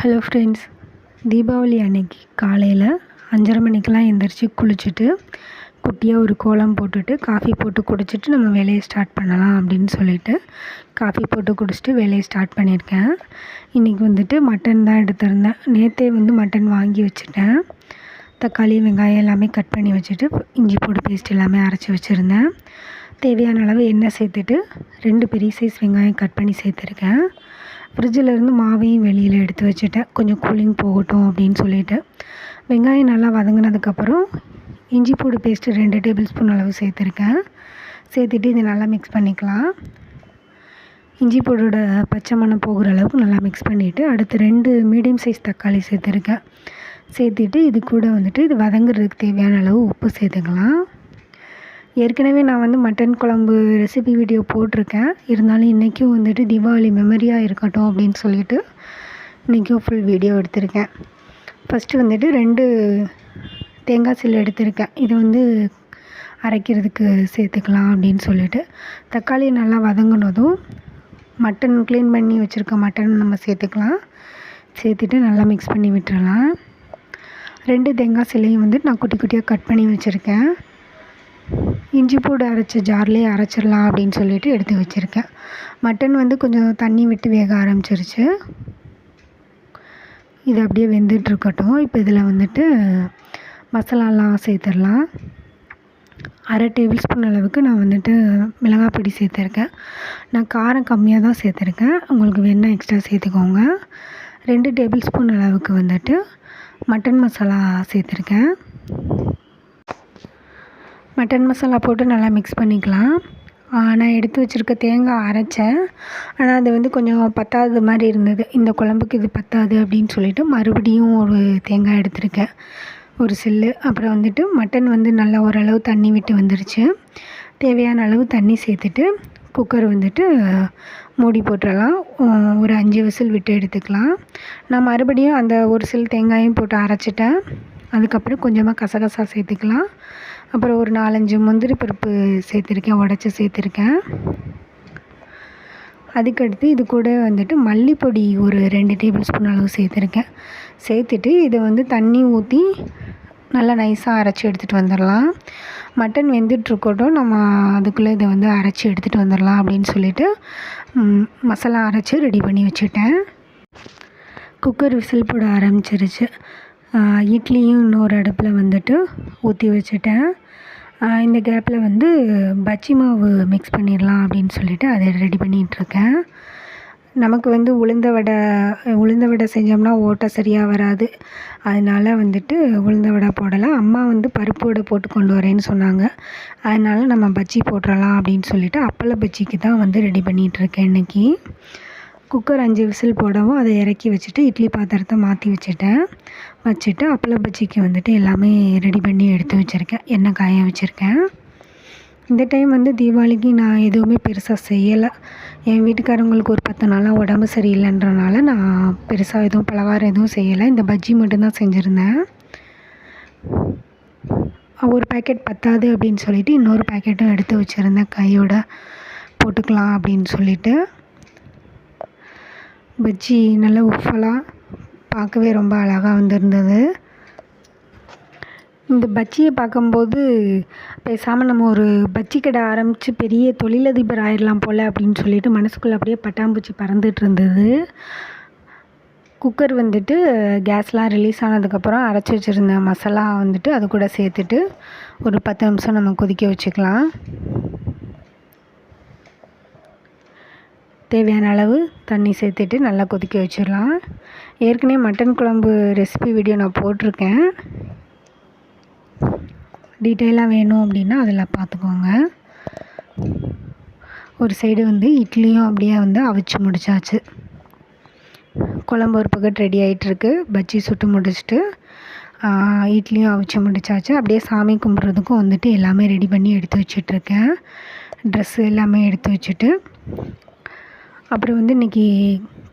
Hello friends Deepavali அன்னைக்கு காலையில் அஞ்சரை மணிக்கெலாம் எந்திரிச்சு குளிச்சுட்டு குட்டியாக ஒரு கோலம் போட்டுட்டு காஃபி போட்டு குடிச்சிட்டு நம்ம வேலையை ஸ்டார்ட் பண்ணலாம் அப்படின்னு சொல்லிட்டு காஃபி போட்டு குடிச்சிட்டு வேலையை ஸ்டார்ட் பண்ணியிருக்கேன். இன்றைக்கி வந்துட்டு மட்டன் தான் எடுத்திருந்தேன். நேற்றே வந்து மட்டன் வாங்கி வச்சுட்டேன். தக்காளி வெங்காயம் எல்லாமே கட் பண்ணி வச்சுட்டு இஞ்சி பூண்டு பேஸ்ட் எல்லாமே அரைச்சி வச்சுருந்தேன். தேவையான அளவு எண்ணெய் சேர்த்துட்டு ரெண்டு பெரிய சைஸ் வெங்காயம் கட் பண்ணி சேர்த்துருக்கேன். ஃப்ரிட்ஜிலேருந்து மாவையும் வெளியில் எடுத்து வச்சுட்டேன். கொஞ்சம் கூலிங் போகட்டும் அப்படின்னு சொல்லிட்டு. வெங்காயம் நல்லா வதங்கினதுக்கப்புறம் இஞ்சி பூண்டு பேஸ்ட்டு ரெண்டு டேபிள் ஸ்பூன் அளவு சேர்த்துருக்கேன். சேர்த்துட்டு இதை நல்லா மிக்ஸ் பண்ணிக்கலாம். இஞ்சி பூடோட பச்சை மணம் போகிற அளவுக்கு நல்லா மிக்ஸ் பண்ணிவிட்டு அடுத்து ரெண்டு மீடியம் சைஸ் தக்காளி சேர்த்துருக்கேன். சேர்த்துட்டு இது கூட வந்துட்டு இது வதங்குறதுக்கு தேவையான அளவு உப்பு சேர்த்துக்கலாம். ஏற்கனவே நான் வந்து மட்டன் குழம்பு ரெசிபி வீடியோ போட்டிருக்கேன். இருந்தாலும் இன்றைக்கும் வந்துட்டு தீபாவளி மெமரியாக இருக்கட்டும் அப்படின்னு சொல்லிட்டு இன்றைக்கும் ஃபுல் வீடியோ எடுத்திருக்கேன். ஃபஸ்ட்டு வந்துட்டு ரெண்டு தேங்காய் சில்லு எடுத்திருக்கேன். இது வந்து அரைக்கிறதுக்கு சேர்த்துக்கலாம் அப்படின்னு சொல்லிட்டு. தக்காளி நல்லா வதங்கினதும் மட்டன் க்ளீன் பண்ணி வச்சுருக்க மட்டன் நம்ம சேர்த்துக்கலாம். சேர்த்துட்டு நல்லா மிக்ஸ் பண்ணி விட்டுறலாம். ரெண்டு தேங்காய் சிலையும் வந்து நான் குட்டி குட்டியாக கட் பண்ணி வச்சுருக்கேன். இஞ்சி பூண்டு அரைச்ச ஜார்லேயே அரைச்சிடலாம் அப்படின்னு சொல்லிட்டு எடுத்து வச்சுருக்கேன். மட்டன் வந்து கொஞ்சம் தண்ணி விட்டு வேக ஆரம்பிச்சிருச்சு. இது அப்படியே வெந்துட்டுருக்கட்டும் இப்போ இதில் வந்துட்டு மசாலாலாம் சேர்த்துடலாம். அரை டேபிள் ஸ்பூன் அளவுக்கு நான் வந்துட்டு மிளகாய் பொடி சேர்த்துருக்கேன். நான் காரம் கம்மியாக தான் சேர்த்துருக்கேன். உங்களுக்கு வேணால் எக்ஸ்ட்ரா சேர்த்துக்கோங்க. ரெண்டு டேபிள் ஸ்பூன் அளவுக்கு வந்துட்டு மட்டன் மசாலா சேர்த்துருக்கேன். மட்டன் மசாலா போட்டு நல்லா மிக்ஸ் பண்ணிக்கலாம். நான் எடுத்து வச்சுருக்க தேங்காய் அரைச்சேன் ஆனால் அது வந்து கொஞ்சம் பத்தாதது மாதிரி இருந்தது. இந்த குழம்புக்கு இது பத்தாது அப்படின்னு சொல்லிட்டு மறுபடியும் ஒரு தேங்காய் எடுத்திருக்கேன். ஒரு சில்லு. அப்புறம் வந்துட்டு மட்டன் வந்து நல்லா ஓரளவு தண்ணி விட்டு வந்துருச்சு. தேவையான அளவு தண்ணி சேர்த்துட்டு குக்கர் வந்துட்டு மூடி போட்டுடலாம் ஒரு அஞ்சு விசில் விட்டு எடுத்துக்கலாம். நான் மறுபடியும் அந்த ஒரு சில் தேங்காயும் போட்டு அரைச்சிட்டேன். அதுக்கப்புறம் கொஞ்சமாக கசகசா சேர்த்துக்கலாம். அப்புறம் ஒரு நாலஞ்சு முந்திரி பருப்பு சேர்த்துருக்கேன் உடச்சி சேர்த்துருக்கேன். அதுக்கடுத்து இது கூட வந்துட்டு மல்லிப்பொடி ஒரு ரெண்டு டேபிள் ஸ்பூன் அளவு சேர்த்துருக்கேன். சேர்த்துட்டு இதை வந்து தண்ணி ஊற்றி நல்லா நைஸாக அரைச்சி எடுத்துகிட்டு வந்துடலாம். மட்டன் வெந்துட்டுருக்கட்டும் நம்ம அதுக்குள்ளே இதை வந்து அரைச்சி எடுத்துகிட்டு வந்துடலாம் அப்படின்னு சொல்லிட்டு மசாலா அரைச்சி ரெடி பண்ணி வச்சுட்டேன். குக்கர் விசில் போட ஆரம்பிச்சிருச்சு. இட்லியும் இன்னொரு அடுப்பில் வந்துட்டு ஊற்றி வச்சுட்டேன். இந்த கேப்பில் வந்து பஜ்ஜி மாவு மிக்ஸ் பண்ணிடலாம் அப்படின்னு சொல்லிட்டு அதை ரெடி பண்ணிகிட்ருக்கேன் நமக்கு வந்து உளுந்த வடை உளுந்த வடை செஞ்சோம்னா ஓட்டை சரியாக வராது. அதனால் வந்துட்டு உளுந்த வடை போடலாம். அம்மா வந்து பருப்பு வடை போட்டு கொண்டு வரேன்னு சொன்னாங்க. அதனால் நம்ம பஜ்ஜி போட்டுடலாம் அப்படின்னு சொல்லிட்டு அப்பள பஜ்ஜிக்கு தான் வந்து ரெடி பண்ணிகிட்ருக்கேன் இன்றைக்கி குக்கர் அஞ்சு விசில் போடவும் அதை இறக்கி வச்சுட்டு இட்லி பாத்திரத்தை மாற்றி வச்சுட்டேன். வச்சுட்டு அப்பள பஜ்ஜிக்கு வந்துட்டு எல்லாமே ரெடி பண்ணி எடுத்து வச்சுருக்கேன். எண்ணெய் காய வச்சுருக்கேன். இந்த டைம் வந்து தீபாவளிக்கு நான் எதுவுமே பெருசாக செய்யலை. என் வீட்டுக்காரங்களுக்கு ஒரு பத்து நாளாக உடம்பு சரியில்லைன்றனால நான் பெருசாக எதுவும் பலகாரம் எதுவும் செய்யலை. இந்த பஜ்ஜி மட்டும்தான் செஞ்சுருந்தேன். ஒரு பேக்கெட் பத்தாது அப்படின்னு சொல்லிவிட்டு இன்னொரு பேக்கெட்டும் எடுத்து வச்சுருந்தேன். கையோட போட்டுக்கலாம் அப்படின்னு சொல்லிவிட்டு பஜ்ஜி நல்லா உஃபலாக பார்க்கவே ரொம்ப அழகாக வந்திருந்தது. இந்த பஜ்ஜியை பார்க்கும்போது பேசாமல் நம்ம ஒரு பஜ்ஜி கடை ஆரம்பித்து பெரிய தொழிலதிபர் ஆயிடலாம் போல் அப்படின்னு சொல்லிட்டு மனசுக்குள்ளே அப்படியே பட்டாம்பூச்சி பறந்துட்டு இருந்தது. குக்கர் வந்துட்டு கேஸ்லாம் ரிலீஸ் ஆனதுக்கப்புறம் அரைச்சி வச்சுருந்த மசாலா வந்துட்டு அது கூட சேர்த்துட்டு ஒரு பத்து நிமிஷம் நம்ம கொதிக்க வச்சுக்கலாம். தேவையான அளவு தண்ணி சேர்த்துட்டு நல்லா கொதிக்க வச்சிடலாம். ஏற்கனவே மட்டன் குழம்பு ரெசிபி வீடியோ நான் போட்டிருக்கேன். டீட்டெயிலாக வேணும் அப்படின்னா அதில் பார்த்துக்கோங்க ஒரு சைடு வந்து இட்லியும் அப்படியே வந்து அவிச்சு முடிச்சாச்சு. குழம்பு ஒரு பக்கம் ரெடி ஆகிட்டுருக்கு பஜ்ஜி சுட்டு முடிச்சுட்டு இட்லியும் அவிச்சு முடிச்சாச்சு. அப்படியே சாமி கும்பிட்றதுக்கும் வந்துட்டு எல்லாமே ரெடி பண்ணி எடுத்து வச்சிட்ருக்கேன் ட்ரெஸ்ஸு எல்லாமே எடுத்து வச்சுட்டு அப்புறம் வந்து இன்றைக்கி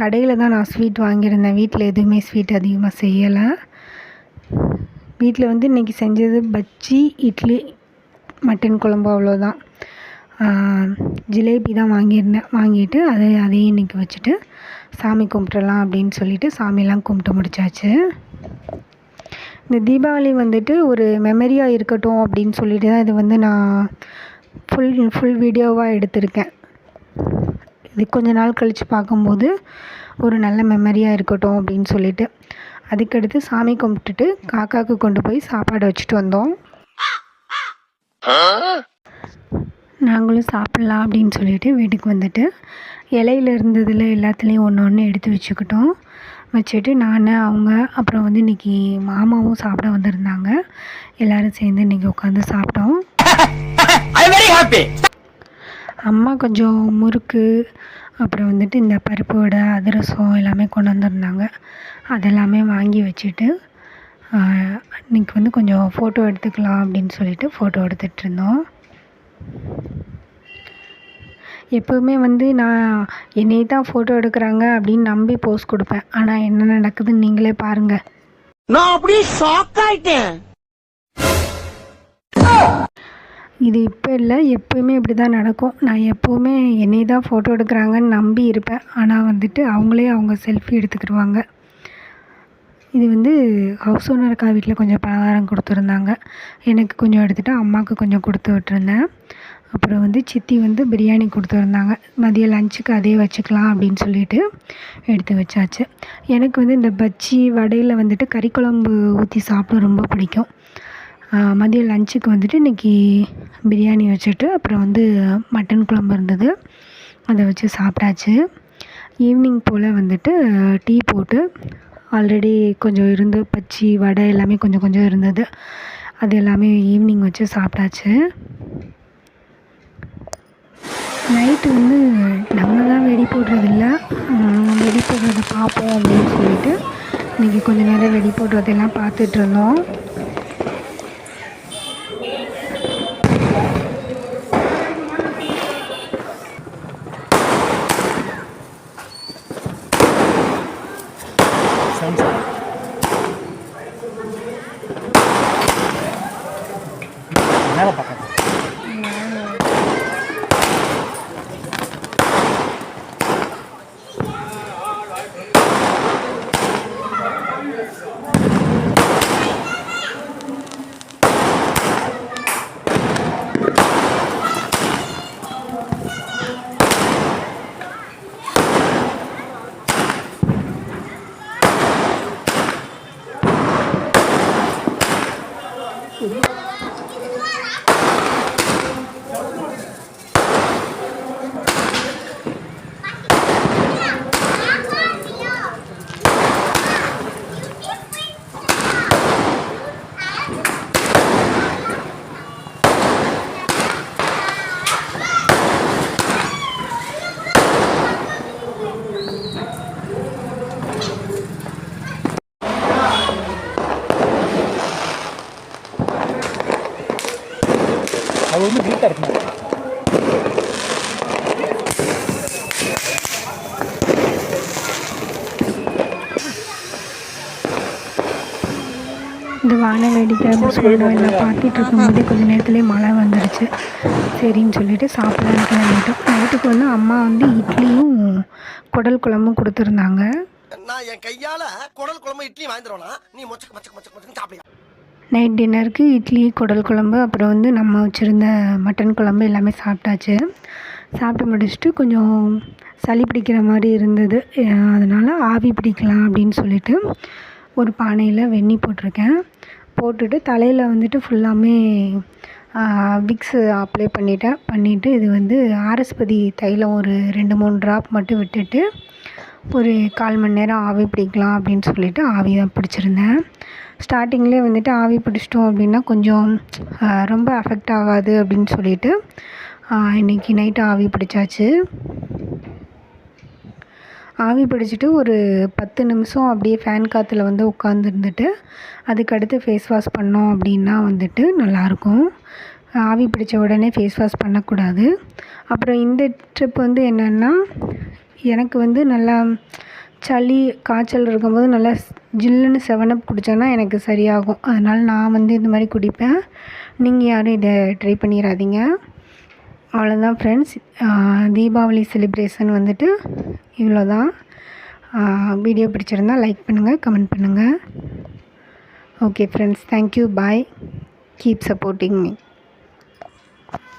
கடையில் தான் நான் ஸ்வீட் வாங்கியிருந்தேன். வீட்டில் எதுவுமே ஸ்வீட் அதிகமாக செய்யலை. வீட்டில் வந்து இன்றைக்கி செஞ்சது பஜ்ஜி இட்லி மட்டன் குழம்பு அவ்வளோதான் ஜிலேபி தான் வாங்கியிருந்தேன். வாங்கிட்டு அதை அதையும் இன்றைக்கி வச்சுட்டு சாமி கும்பிட்றலாம் அப்படின்னு சொல்லிட்டு சாமியெல்லாம் கும்பிட்டு முடிச்சாச்சு. இந்த தீபாவளி வந்துட்டு ஒரு மெமரியாக இருக்கட்டும் அப்படின்னு சொல்லிட்டு தான் இது வந்து நான் ஃபுல் ஃபுல் வீடியோவாக எடுத்திருக்கேன். அது கொஞ்ச நாள் கழித்து பார்க்கும்போது ஒரு நல்ல மெமரியாக இருக்கட்டும் அப்படின்னு சொல்லிட்டு. அதுக்கடுத்து சாமி கும்பிட்டுட்டு காக்காவுக்கு கொண்டு போய் சாப்பாடு வச்சுட்டு வந்தோம். நாங்களும் சாப்பிட்லாம் அப்படின்னு சொல்லிட்டு வீட்டுக்கு வந்துட்டு இலையில இருந்ததில் எல்லாத்துலேயும் ஒன்று ஒன்று எடுத்து வச்சுக்கிட்டோம். வச்சுட்டு நான் அவங்க அப்புறம் வந்து இன்றைக்கி மாமாவும் சாப்பிட வந்திருந்தாங்க. எல்லோரும் சேர்ந்து இன்றைக்கி உட்காந்து சாப்பிட்டோம். அம்மா கொஞ்சம் முறுக்கு அப்புறம் வந்துட்டு இந்த பருப்பு வடை அதிரசம் எல்லாமே கொண்டு வந்திருந்தாங்க. அதெல்லாமே வாங்கி வச்சுட்டு இன்றைக்கி வந்து கொஞ்சம் ஃபோட்டோ எடுத்துக்கலாம் அப்படின்னு சொல்லிட்டு ஃபோட்டோ எடுத்துகிட்டு இருந்தோம். எப்போவுமே வந்து நான் என்னைய தான் ஃபோட்டோ எடுக்கிறாங்க அப்படின்னு நம்பி போஸ் கொடுப்பேன். ஆனால் என்ன நடக்குதுன்னு நீங்களே பாருங்கள் நான் அப்படியே ஷாக் ஆயிட்டேன். இது இப்போ இல்லை எப்போயுமே இப்படி தான் நடக்கும். நான் எப்போவுமே என்னை தான் ஃபோட்டோ எடுக்கிறாங்கன்னு நம்பி இருப்பேன். ஆனால் வந்துட்டு அவங்களே அவங்க செல்ஃபி எடுத்துக்கிடுவாங்க. இது வந்து ஹவுஸ் ஓனர் அக்கா வீட்டில் கொஞ்சம் பலகாரம் கொடுத்துருந்தாங்க. எனக்கு கொஞ்சம் எடுத்துகிட்டு அம்மாவுக்கு கொஞ்சம் கொடுத்து விட்டுருந்தேன். அப்புறம் வந்து சித்தி வந்து பிரியாணி கொடுத்துருந்தாங்க மதியம் லஞ்சுக்கு அதே வச்சுக்கலாம் அப்படின்னு சொல்லிட்டு எடுத்து வச்சாச்சு. எனக்கு வந்து இந்த பஜ்ஜி வடையில் வந்துட்டு கறி குழம்பு ஊற்றி சாப்பிட ரொம்ப பிடிக்கும். மதியம் லஞ்சுக்கு வந்துட்டு இன்றைக்கி பிரியாணி வச்சுட்டு அப்புறம் வந்து மட்டன் குழம்பு இருந்தது. அதை வச்சு சாப்பிட்டாச்சு. ஈவினிங் போல் வந்துட்டு டீ போட்டு ஆல்ரெடி கொஞ்சம் இருந்து பச்சி வடை எல்லாமே கொஞ்சம் கொஞ்சம் இருந்தது. அது எல்லாமே ஈவினிங் வச்சு சாப்பிட்டாச்சு. நைட்டு வந்து நம்ம தான் வெடி போடுறதில்ல. வெடி போடுறத பார்ப்போம் அப்படின்னு சொல்லிட்டு இன்றைக்கி கொஞ்சம் நேரம் வெடி போடுறதெல்லாம் பார்த்துட்ருந்தோம் மேலே பார்க்க நீட்டாக இருக்குங்க இந்த வான வேடிக்கை புஷ்பம் எல்லாம் பார்த்துட்டு இருக்கும்போதே கொஞ்ச நேரத்துலேயே மழை வந்துடுச்சு சரின்னு சொல்லிட்டு சாப்பிடலான்னு கிளம்பிட்டோம். நைட்டுக்கு வந்து அம்மா வந்து இட்லியும் குடல் குழம்பும் கொடுத்துருந்தாங்க. நான் என் கையால குடல் குழம்பு இட்லி வாங்கிடுவேனா நீ மொச்சக்க மொச்சக்க மொச்சக்க மொச்சக்க சாப்பிடுங்க நைட் டின்னருக்கு இட்லி குடல் குழம்பு அப்புறம் வந்து நம்ம வச்சுருந்த மட்டன் குழம்பு எல்லாமே சாப்பிட்டாச்சு. சாப்பிட்டு முடிச்சுட்டு கொஞ்சம் சளி பிடிக்கிற மாதிரி இருந்தது. அதனால் ஆவி பிடிக்கலாம் அப்படின்னு சொல்லிட்டு ஒரு பானையில் வெந்நீர் போட்டிருக்கேன். போட்டுட்டு தலையில் வந்துட்டு ஃபுல்லாமே விக்ஸு அப்ளை பண்ணிட்டேன். பண்ணிவிட்டு இது வந்து ஆரஸ்பதி தைலம் ஒரு ரெண்டு மூணு ட்ராப் மட்டும் விட்டுட்டு ஒரு கால் மணி நேரம் ஆவி பிடிக்கலாம் அப்படின்னு சொல்லிட்டு ஆவி தான் பிடிச்சிருந்தேன். ஸ்டார்டிங்லேயே வந்துட்டு ஆவி பிடிச்சிட்டோம் அப்படின்னா கொஞ்சம் ரொம்ப அஃபெக்ட் ஆகாது அப்படின்னு சொல்லிட்டு இன்றைக்கி நைட்டு ஆவி பிடிச்சாச்சு. ஆவி பிடிச்சிட்டு ஒரு பத்து நிமிஷம் அப்படியே ஃபேன் காற்றுல வந்து உட்காந்துருந்துட்டு அதுக்கடுத்து ஃபேஸ் வாஷ் பண்ணோம் அப்படின்னா வந்துட்டு நல்லாயிருக்கும். ஆவி பிடிச்ச உடனே ஃபேஸ் வாஷ் பண்ணக்கூடாது. அப்புறம் இந்த ட்ரிப் வந்து என்னென்னா எனக்கு வந்து நல்லா சளி காய்ச்சல் இருக்கும்போது நல்லா ஜில்லுன்னு செவனப் குடித்தேன்னா எனக்கு சரியாகும். அதனால் நான் வந்து இந்த மாதிரி குடிப்பேன். நீங்கள் யாரும் இதை ட்ரை பண்ணிடாதீங்க அவ்வளோதான் ஃப்ரெண்ட்ஸ் தீபாவளி செலிப்ரேஷன் வந்துட்டு இவ்வளோ தான் வீடியோ பிடிச்சிருந்தா லைக் பண்ணுங்கள் கமெண்ட் பண்ணுங்கள் okay friends thank you bye keep supporting me